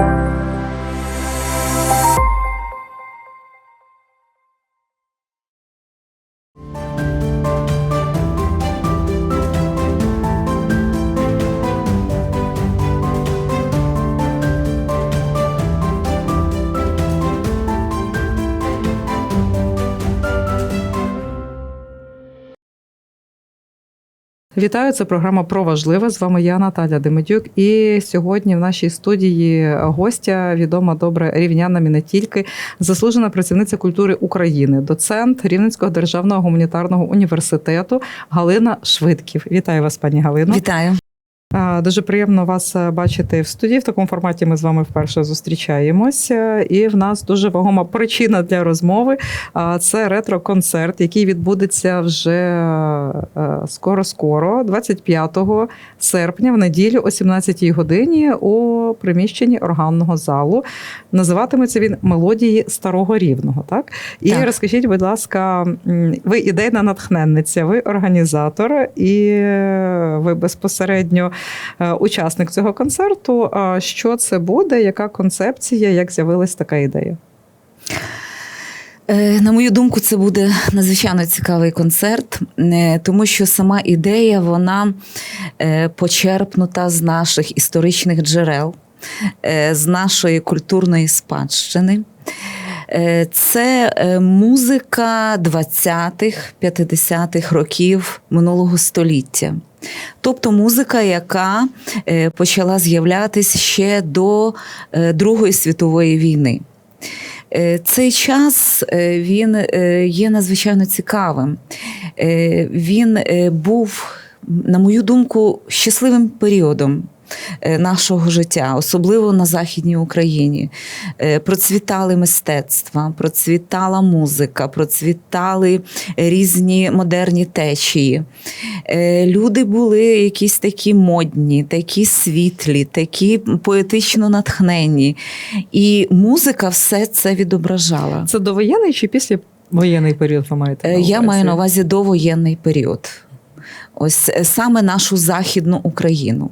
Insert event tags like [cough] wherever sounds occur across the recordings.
Thank you. Вітаю, це програма про важливе. З вами я Наталя Демедюк. І сьогодні в нашій студії гостя відома добре рівнянам і не тільки заслужена працівниця культури України, доцент Рівненського державного гуманітарного університету Галина Швидків. Вітаю вас, пані Галино. Вітаю. Дуже приємно вас е, бачити в студії. В такому форматі ми з вами вперше зустрічаємося. І в нас дуже вагома причина для розмови. Це ретро-концерт, який відбудеться вже скоро-скоро, 25 серпня, в неділю, о 17 годині, у приміщенні органного залу. Називатиметься він Мелодії старого рівного. Так і Так. розкажіть, будь ласка, ви ідейна натхненниця, ви організатор, і е, ви безпосередньо е, учасник цього концерту. Що це буде? Яка концепція? Як з'явилась така ідея? Е, На мою думку, це буде надзвичайно цікавий концерт, е, тому що сама ідея вона е, почерпнута з наших історичних джерел, е, з нашої культурної спадщини. Е, Це е, музика 20-х, 50-х років минулого століття. Тобто музика, яка е, почала з'являтися ще до е, Другої світової війни. Е, Цей час він є надзвичайно цікавим. Він був, на мою думку, щасливим періодом. Е, Нашого життя, особливо на Західній Україні, Е, процвітали мистецтва, процвітала музика, процвітали різні модерні течії. Е, Люди були якісь такі модні, такі світлі, такі поетично натхненні. І музика все це відображала. Це довоєнний чи післявоєнний період ви маєте? На Я маю на увазі довоєнний період. Ось саме нашу Західну Україну.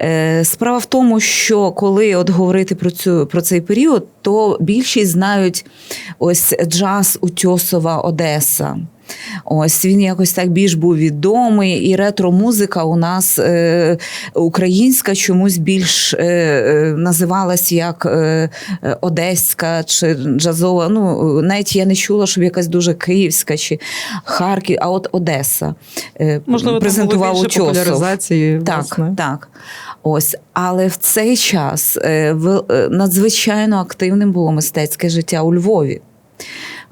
Е, Справа в тому, що коли от говорити про цю про цей період, то більшість знають ось джаз Утьосова Одеса. Ось він якось так більш був відомий, і ретро-музика у нас е, українська чомусь більш е, е, називалась як е, е, одеська чи джазова. Ну навіть я не чула, щоб якась дуже київська чи Харків, а от Одеса е, Можливо, презентував там було більше популяризації. Так, власне. так. Ось, але в цей час е, в- е, надзвичайно активним було мистецьке життя у Львові.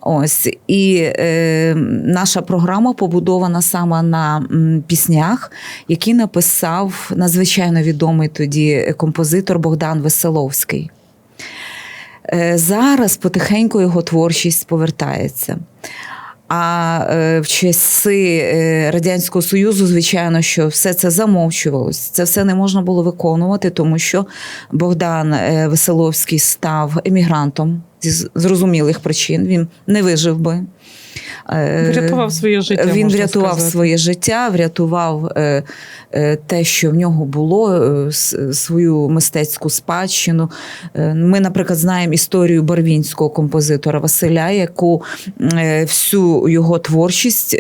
Ось і е, наша програма побудована саме на піснях, які написав надзвичайно відомий тоді композитор Богдан Веселовський. Е, зараз потихеньку його творчість повертається. А е, в часи е, Радянського Союзу, звичайно, що все це замовчувалось. Це все не можна було виконувати, тому що Богдан е, Веселовський став емігрантом зі зрозумілих причин. Він не вижив би. Е, Врятував своє життя. він можна врятував сказати. своє життя, врятував е, е, те, що в нього було, свою мистецьку спадщину. Ми, наприклад, знаємо історію барвінського композитора Василя, яку всю його творчість,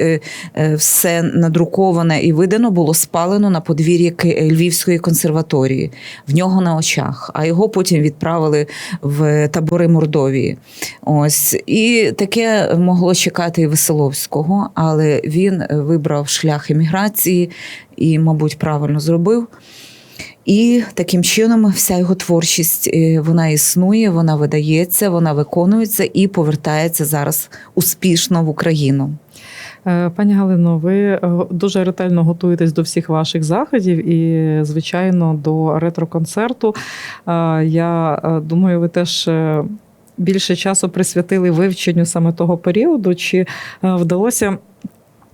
все надруковане і видано було спалено на подвір'ї Львівської консерваторії в нього на очах. А його потім відправили в табори Мордовії. Ось і таке могло чекати і Веселовського, але він вибрав шлях еміграції і, мабуть, правильно зробив. І таким чином вся його творчість е, вона існує, вона видається, вона виконується і повертається зараз успішно в Україну. Е, Пані Галино, ви е, дуже ретельно готуєтесь до всіх ваших заходів і, звичайно, до ретро-концерту. Е, Я е, думаю, ви теж. Е, Більше часу присвятили вивченню саме того періоду, чи е, вдалося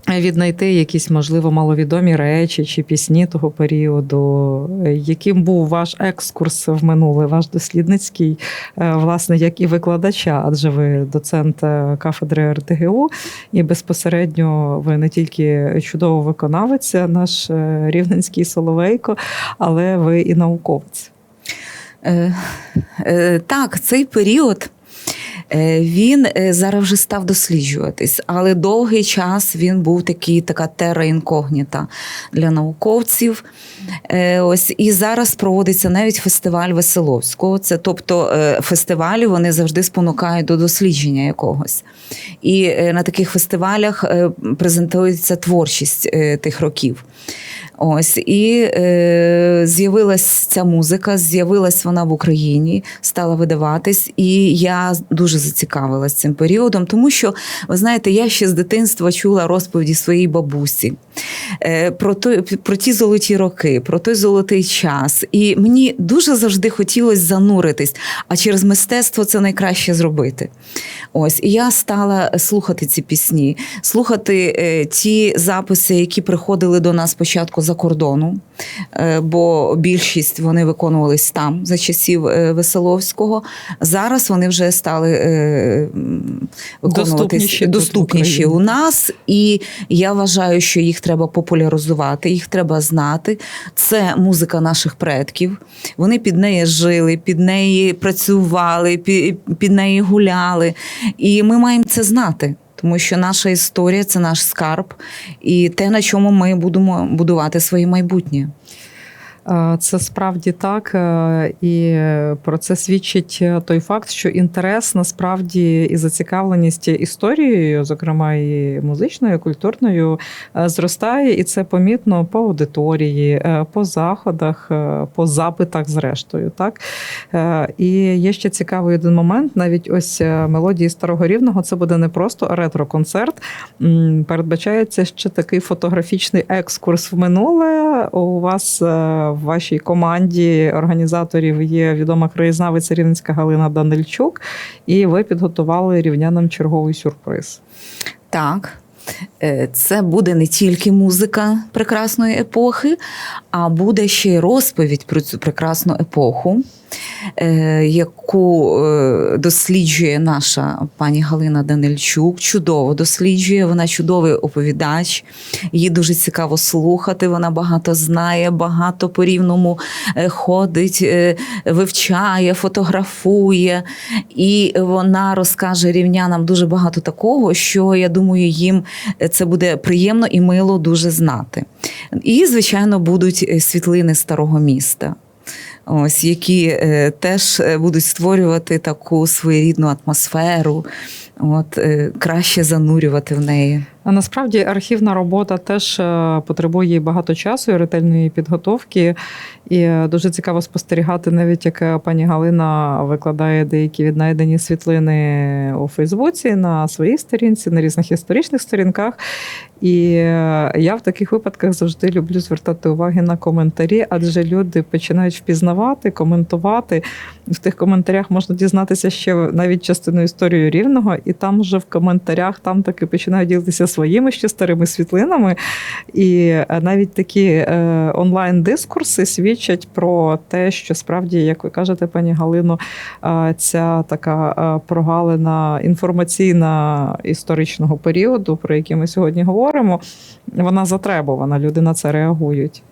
віднайти якісь, можливо, маловідомі речі чи пісні того періоду? Е, Яким був ваш екскурс в минуле, ваш дослідницький, е, власне, як і викладача, адже ви доцент е, кафедри РТГУ, і безпосередньо ви не тільки чудово виконавець, наш е, рівненський Соловейко, але ви і науковець. Е, е, Так, цей період. Е, Він е, зараз вже став досліджуватись, але довгий час він був такий, така тера інкогніта для науковців. Е, Ось і зараз проводиться навіть фестиваль Веселовського. Це тобто фестивалі вони завжди спонукають до дослідження якогось. І на таких фестивалях презентується творчість тих років. Ось і е, з'явилась ця музика, з'явилась вона в Україні, стала видаватись, і я дуже зацікавилась цим періодом, тому що ви знаєте, я ще з дитинства чула розповіді своєї бабусі е, про той, про ті золоті роки, про той золотий час. І мені дуже завжди хотілося зануритись, а через мистецтво це найкраще зробити. Ось і я стала слухати ці пісні, слухати е, ті записи, які приходили до нас спочатку за кордону, е, бо більшість вони виконувались там за часів Веселовського. Зараз вони вже стали е, Доступніші доступніші у нас, і я вважаю, що їх треба популяризувати, їх треба знати. Це музика наших предків. Вони під неї жили, під неї працювали, пі- під неї гуляли. І ми маємо це знати. Тому що наша історія це наш скарб, і те, на чому ми будемо будувати своє майбутнє. Е, Це справді так, е, і про це свідчить е, той факт, що інтерес насправді і зацікавленість історією, зокрема і музичною, і культурною, зростає, і це помітно по аудиторії, по заходах, по запитах, зрештою. Так і є ще цікавий один момент. Навіть ось мелодії старого рівного це буде не просто ретро-концерт. Передбачається ще такий фотографічний екскурс в минуле. У вас в вашій команді організаторів є відома краєзнавиця Рівненська Галина Данильчук, і ви підготували рівнянам черговий сюрприз. Так. е, Це буде не тільки музика прекрасної епохи, а буде ще й розповідь про цю прекрасну епоху, е, яку е, досліджує наша пані Галина Данильчук. Чудово досліджує, вона чудовий оповідач. Її дуже цікаво слухати. Вона багато знає, багато по рівному е, ходить, вивчає, фотографує. І вона розкаже рівнянам дуже багато такого, що я думаю, їм це буде приємно і мило дуже знати. І, звичайно, будуть е, світлини старого міста. Ось які е, теж е, будуть створювати таку своєрідну атмосферу, от е, краще занурювати в неї. А насправді архівна робота теж е, потребує багато часу і ретельної підготовки. І е, дуже цікаво спостерігати, навіть як пані Галина викладає деякі віднайдені світлини у Фейсбуці на своїй сторінці, на різних історичних сторінках. І я в таких випадках завжди люблю звертати уваги на коментарі, адже люди починають впізнавати, коментувати. В тих коментарях можна дізнатися ще навіть частину історії рівного, і там вже в коментарях там таки починають ділитися своїми ще старими світлинами. І е, навіть такі е, онлайн-дискурси свідчать про те, що справді, як ви кажете, пані Галино, е, ця така прогалина інформаційна історичного періоду, про який ми сьогодні говоримо, вона затребувана, люди на це реагують.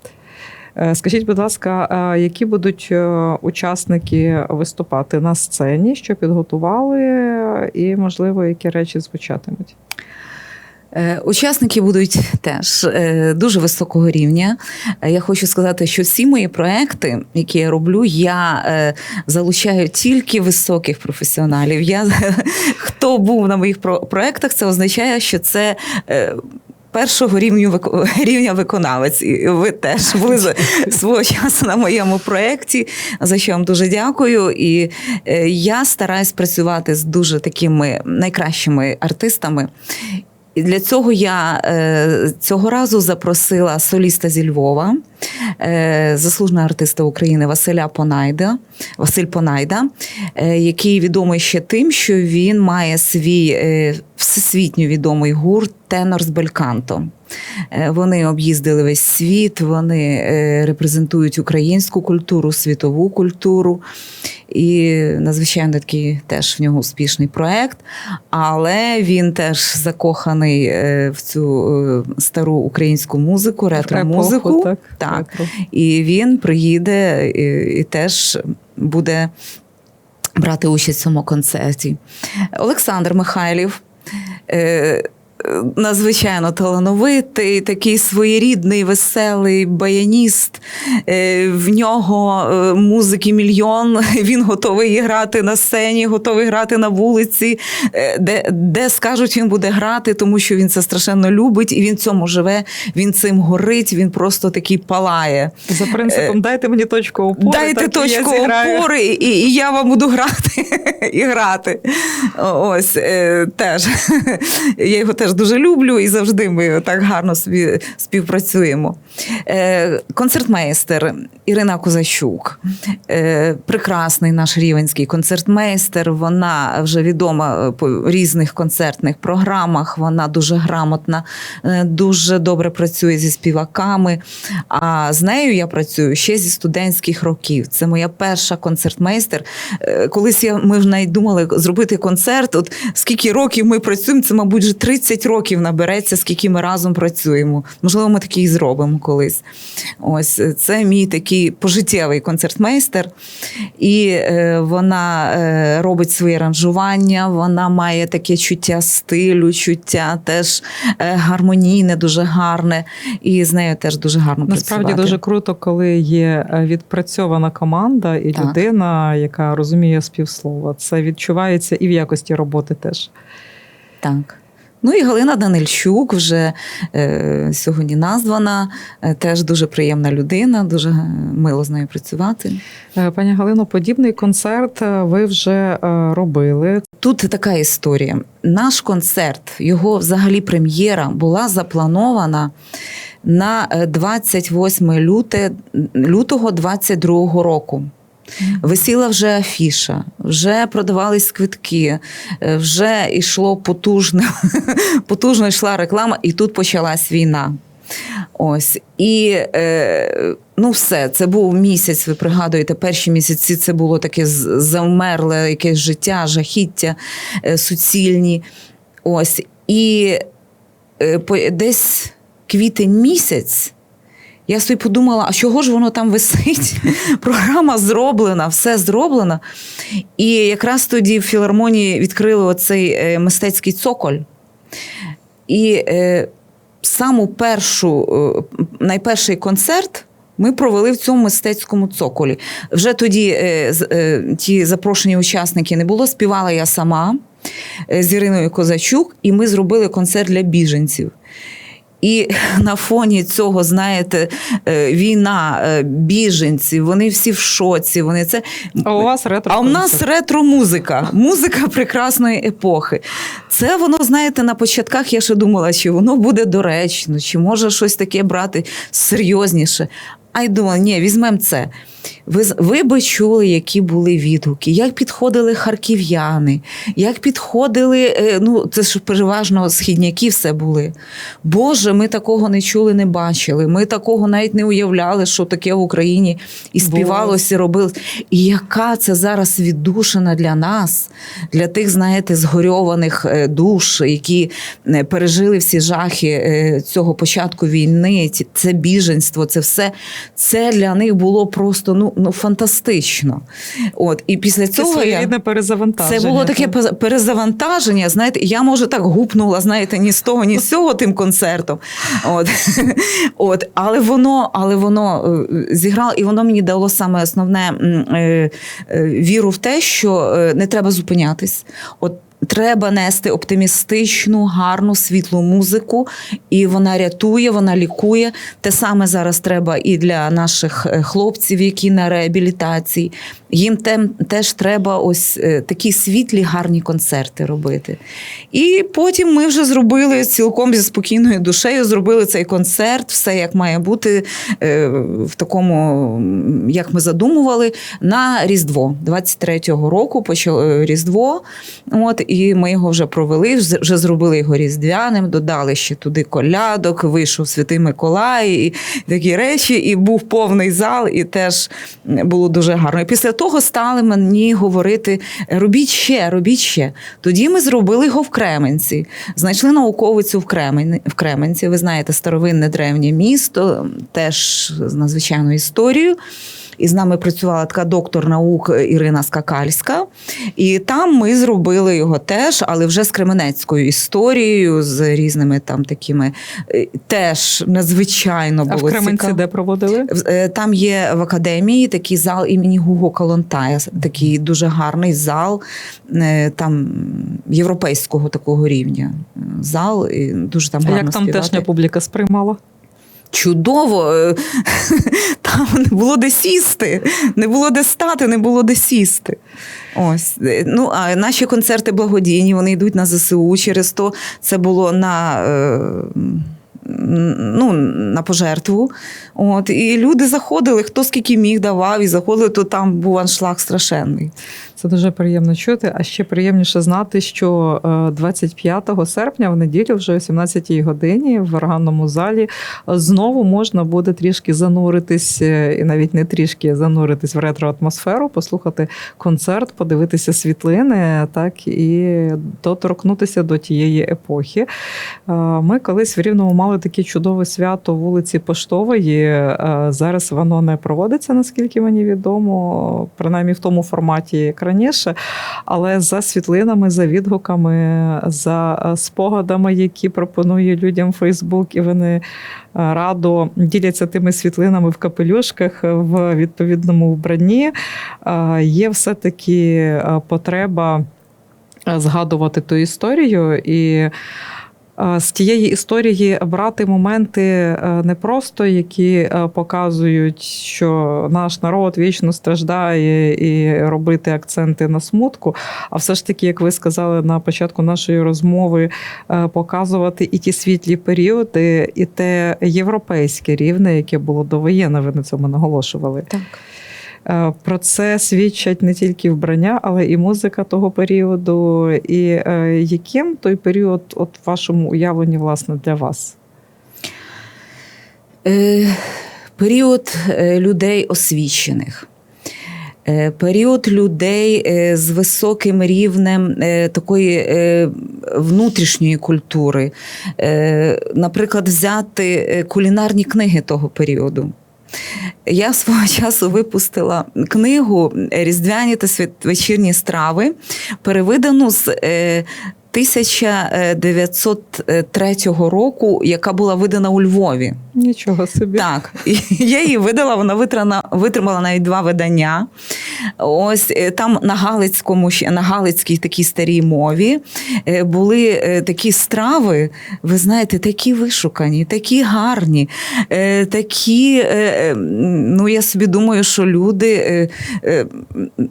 Е, Скажіть, будь ласка, е, які будуть е, учасники виступати на сцені, що підготували, і, можливо, які речі звучатимуть? Учасники будуть теж дуже високого рівня. Я хочу сказати, що всі мої проекти, які я роблю, я залучаю тільки високих професіоналів. Я, [laughs] хто був на моїх проектах, це означає, що це. Першого рівню [laughs] рівня виконавець, і ви теж були за- [laughs] свого часу на моєму проєкті, за що вам дуже дякую. І е, я стараюсь працювати з дуже такими найкращими артистами. І для цього я е, цього разу запросила соліста зі Львова, заслуженого артиста України Василя Понайда, Василь Понайда, е, який відомий ще тим, що він має свій е, всесвітньо відомий гурт Тенор з Бельканто. Е, Вони об'їздили весь світ, вони е, репрезентують українську культуру, світову культуру. І надзвичайно такий теж в нього успішний проект. Але він теж закоханий е, в цю е, стару українську музику, ретро-музику. Так? Так. І він приїде і, і теж буде брати участь в цьому концерті. Олександр Михайлів. Надзвичайно талановитий, такий своєрідний, веселий баяніст. Е, В нього е, музики мільйон. [laughs] Він готовий грати на сцені, готовий грати на вулиці, е, де, де скажуть, він буде грати, тому що він це страшенно любить, і він в цьому живе, він цим горить, він просто такий палає. За принципом, дайте мені точку опори. Дайте так і я точку опори, і, і я вам буду грати [laughs] і грати. Ось теж. [laughs] Я його теж дуже люблю і завжди ми так гарно собі співпрацюємо. Е, концертмейстер Ірина Козащук, е, прекрасний наш рівенський концертмейстер. Вона вже відома по різних концертних програмах. Вона дуже грамотна, е, дуже добре працює зі співаками. А з нею я працюю ще зі студентських років. Це моя перша концертмейстер. Е, Колись я, ми ж навіть думали зробити концерт. От скільки років ми працюємо, це, мабуть, вже 30 років набереться, скільки ми разом працюємо. Можливо, ми такий зробимо колись. Ось е, це мій такий пожиттєвий концертмейстер. І е, вона е, робить свої аранжування, вона має таке чуття стилю, чуття теж е, гармонійне, дуже гарне. І з нею теж дуже гарно Насправді працювати. дуже круто, коли є е, відпрацьована команда і Так. людина, яка розуміє співслова. Це відчувається і в якості роботи теж. Так. Ну і Галина Данильчук вже е, сьогодні названа, е, теж дуже приємна людина, дуже е, мило з нею працювати. Е, Пані Галино, подібний концерт е, ви вже е, робили. Тут така історія. Наш концерт, його взагалі прем'єра була запланована на е, 28 люте, лютого 22 року. Висіла вже афіша, вже продавались квитки, е, вже йшло потужно, [laughs] потужно йшла реклама, і тут почалась війна. Ось і е, ну, все, це був місяць. Ви пригадуєте, перші місяці це було таке завмерле якесь життя, жахіття е, суцільні. Ось і е, десь квітень місяць. Я собі подумала, а чого ж воно там висить? [laughs] Програма зроблена, все зроблено. І якраз тоді в філармонії відкрили оцей е, мистецький цоколь. І е, саму першу, е, найперший концерт ми провели в цьому мистецькому цоколі. Вже тоді е, е, ті запрошені учасники не було. Співала я сама е, з Іриною Козачук, і ми зробили концерт для біженців. І [laughs] на фоні цього, знаєте, е, війна, е, біженці, вони всі в шоці. Вони це А у вас ретро. а у нас ретро-музика, музика прекрасної епохи. Це воно, знаєте, на початках я ще думала, чи воно буде доречно, чи може щось таке брати серйозніше. А й думала, ні, візьмемо це. Ви, ви би чули, які були відгуки, як підходили харків'яни, як підходили, е, ну це ж переважно східняки все були. Боже, ми такого не чули, не бачили. Ми такого навіть не уявляли, що таке в Україні і співалося, і робилось. І яка це зараз віддушина для нас, для тих, знаєте, згорьованих е, душ, які е, пережили всі жахи цього початку війни, це біженство, це все. Це для них було просто ну, ну фантастично. От і після Це цього я... перезавантаження. Це було таке так. перезавантаження. Знаєте, я може так гупнула, знаєте, ні з того, ні з цього тим концертом. От. [laughs] От. Але воно, але воно е, зіграло, і воно мені дало саме основне е, е, віру в те, що не треба зупинятись. От Треба нести оптимістичну, гарну, світлу музику, і вона рятує, вона лікує. Те саме зараз треба і для наших е, хлопців, які на реабілітації. Їм тем, теж треба ось е, такі світлі, гарні концерти робити. І потім ми вже зробили цілком зі спокійною душею, зробили цей концерт, все як має бути е, в такому, як ми задумували, на Різдво. 23-го року почало Різдво. От, і ми його вже провели, вже зробили його різдвяним, додали ще туди колядок, вийшов Святий Миколай і такі речі, і був повний зал, і теж було дуже гарно. І після того стали мені говорити: робіть ще, робіть ще. Тоді ми зробили його в Кременці. Знайшли науковицю в Кремен, в Кременці. Ви знаєте, старовинне древнє місто, теж з надзвичайною історією. І з нами працювала така доктор наук Ірина Скакальська. І там ми зробили його теж, але вже з Кременецькою історією, з різними там такими е, теж надзвичайно А в було Кременці цікаво. де проводили? Е, Там є в академії такий зал імені Гуго Калонтая, такий дуже гарний зал, е, там європейського такого рівня. Зал і дуже там А як там співати. тешня публіка сприймала? Чудово, е, [laughs] там не було де сісти, не було де стати, не було де сісти. Ось. Е, Ну, а наші концерти благодійні, вони йдуть на ЗСУ. Через то це було на. е, Ну, на пожертву. От, і люди заходили, хто скільки міг давав, і заходили, то там був аншлаг страшенний. Це дуже приємно чути. А ще приємніше знати, що е, 25 серпня в неділю, вже о 17 годині, в органному залі знову можна буде трішки зануритись, е, і навіть не трішки зануритись в ретро-атмосферу, послухати концерт, подивитися світлини, так і доторкнутися до тієї епохи. Е, Ми колись в Рівному мали таке чудове свято вулиці Поштової. Е, Зараз воно не проводиться, наскільки мені відомо, принаймні в тому форматі, раніше. Але за світлинами, за відгуками, за е, спогадами, які пропонує людям Фейсбук, і вони е, радо діляться тими світлинами в капелюшках в відповідному вбранні. Е, Є все-таки е, потреба е, згадувати ту історію і. З тієї історії брати моменти е, не просто, які е, показують, що наш народ вічно страждає, і робити акценти на смутку. А все ж таки, як ви сказали на початку нашої розмови, е, показувати і ті світлі періоди, і те європейське рівне, яке було довоєнне, ви на цьому наголошували. Так. Е, Про це свідчать не тільки вбрання, але і музика того періоду. І е, яким той період, от в вашому уявленні, власне, для вас? Е, період людей освічених. Період людей з високим рівнем такої внутрішньої культури. Наприклад, взяти кулінарні книги того періоду. Я свого [laughs] часу випустила книгу Різдвяні та святвечірні страви, перевидану з е, 1903 року, яка була видана у Львові. Нічого собі. Так, [laughs] я її видала, вона витримала навіть два видання. Ось е, там на Галицькому, на Галицькій такій старій мові е, були е, такі страви, ви знаєте, такі вишукані, такі гарні, такі. Ну, я собі думаю, що люди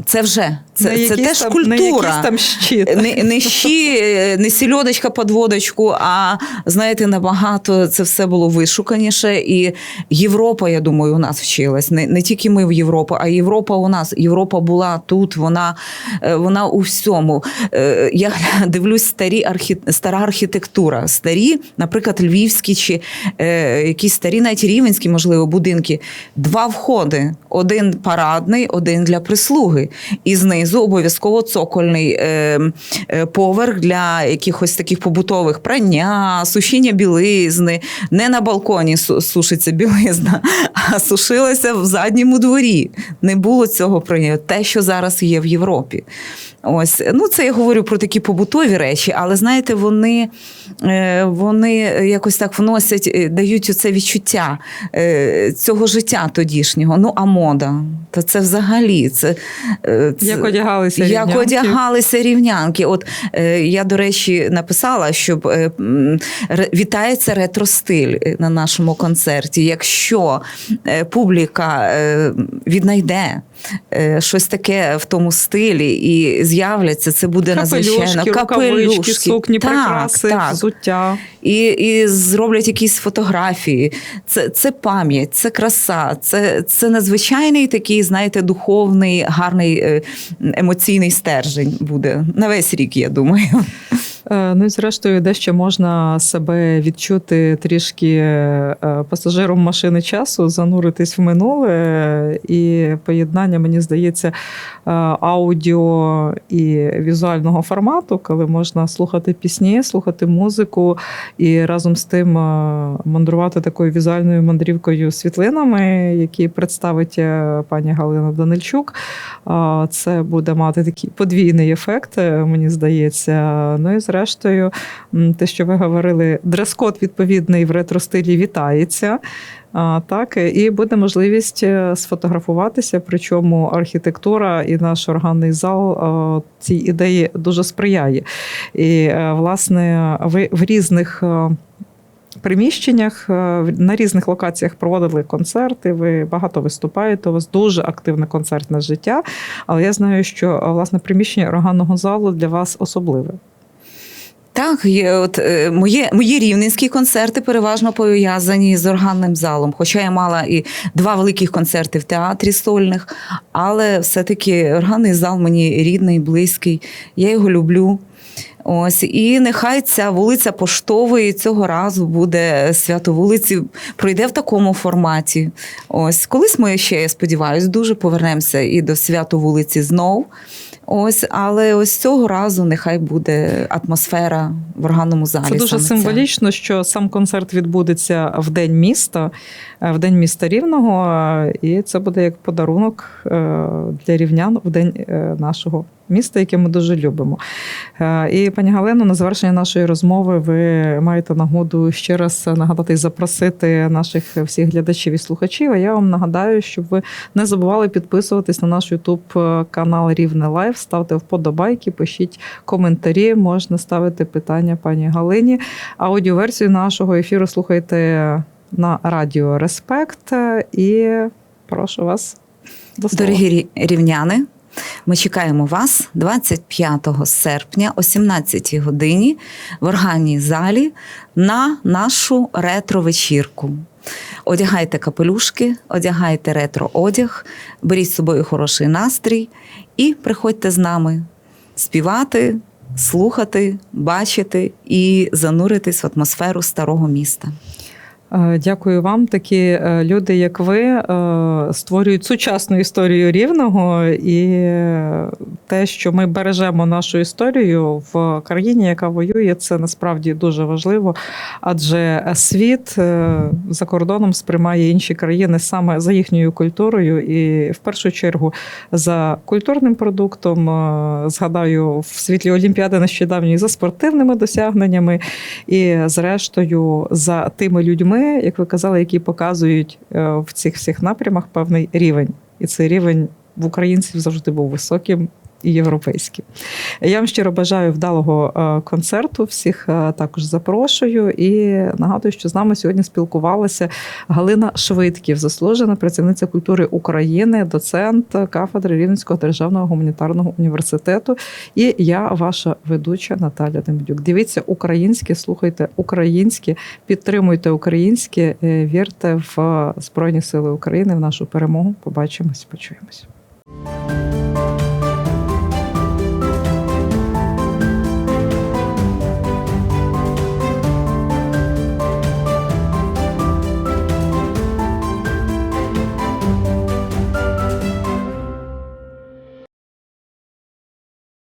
це вже це, це теж там, культура. Не там щит. Не, не щі, не сільодочка під водочку, а знаєте, набагато це все було вишуканіше. І Європа, я думаю, у нас вчилась. Не, не тільки ми в Європу, а Європа у нас. Європа була тут, вона, е, вона у всьому. Е, Я [laughs] дивлюсь старі архі... стара архітектура, старі, наприклад, львівські чи е, якісь старі, навіть рівенські, можливо, будинки. Два входи: один парадний, один для прислуги. І знизу обов'язково цокольний поверх для якихось таких побутових прання, сушіння білизни. Не на балконі сушиться білизна, а сушилася в задньому дворі. Не було цього прийнято. Те, що зараз є в Європі. Ось, ну це я говорю про такі побутові речі, але знаєте, вони, е, вони якось так вносять, е, дають оце відчуття е, цього життя тодішнього. Ну, а мода, то це взагалі це, це Як одягалися як рівнянки? одягалися рівнянки. От я, до речі, написала, щоб е, вітається ретро-стиль на нашому концерті. Якщо публіка віднайде щось таке в тому стилі і з'являться, це буде надзвичайно Капелюшки, сукні, Так, прикраси, так. взуття. І, і зроблять якісь фотографії. Це, це пам'ять, це краса, це, це надзвичайний такий, знаєте, духовний, гарний е, емоційний стержень буде на весь рік, я думаю. Е, Ну і зрештою, дещо можна себе відчути трішки е, пасажиром машини часу, зануритись в минуле. е, І поєднання, мені здається, аудіо і візуального формату, коли можна слухати пісні, слухати музику і разом з тим мандрувати такою візуальною мандрівкою світлинами, які представить пані Галина Данильчук. Це буде мати такий подвійний ефект, мені здається. Ну і зрештою, м, те, що ви говорили, дрес-код відповідний в ретро-стилі вітається. Так, і буде можливість е, сфотографуватися. Причому архітектура і наш органний зал е, цій ідеї дуже сприяє. І, е, власне, ви в різних. Приміщеннях на різних локаціях проводили концерти. Ви багато виступаєте. У вас дуже активне концертне життя. Але я знаю, що власне приміщення органного залу для вас особливе. Так, є, от, е, моє, мої рівненські концерти переважно пов'язані з органним залом. Хоча я мала і два великих концерти в театрі сольних, але все-таки органний зал мені рідний, близький. Я його люблю. Ось і нехай ця вулиця Поштової цього разу буде свято вулиці, пройде в такому форматі. Ось колись ми ще, я сподіваюся, дуже повернемося і до свято вулиці знов. Ось, але ось цього разу нехай буде атмосфера в органному залі. Це дуже саме символічно, що сам концерт відбудеться в день міста, е, в день міста Рівного, е, і це буде як подарунок е, для рівнян в день нашого міста, яке ми дуже любимо. Е, І пані Галено, на завершення нашої розмови ви маєте нагоду ще раз нагадати і запросити наших всіх глядачів і слухачів. А я вам нагадаю, щоб ви не забували підписуватись на наш Ютуб канал Рівне Лайф, ставте вподобайки, пишіть коментарі, можна ставити питання пані Галині. Аудіоверсію нашого ефіру слухайте на радіо Респект і прошу вас до слова. Дорогі рівняни, ми чекаємо вас 25 серпня о 17 годині в органній залі на нашу ретро-вечірку. Одягайте капелюшки, одягайте ретро-одяг, беріть з собою хороший настрій і приходьте з нами співати, слухати, бачити і зануритись в атмосферу старого міста. Е, Дякую вам. Такі е, люди, як ви, е, створюють сучасну історію рівного, і те, що ми бережемо нашу історію в країні, яка воює, це насправді дуже важливо. Адже світ за кордоном сприймає інші країни саме за їхньою культурою, і в першу чергу за культурним продуктом. Згадаю в світлі Олімпіади нещодавньої за спортивними досягненнями, і зрештою за тими людьми, як ви казали, які показують е, в цих всіх напрямах певний рівень. І цей рівень в українців завжди був високим. І європейським. Я вам щиро бажаю вдалого е, концерту. Всіх е, також запрошую. І нагадую, що з нами сьогодні спілкувалася Галина Швидків, заслужена працівниця культури України, доцент кафедри Рівненського державного гуманітарного університету. І я, ваша ведуча Наталя Демдюк. Дивіться українське, слухайте українське, підтримуйте українське, е, вірте в Збройні Сили України, в нашу перемогу. Побачимось, почуємось.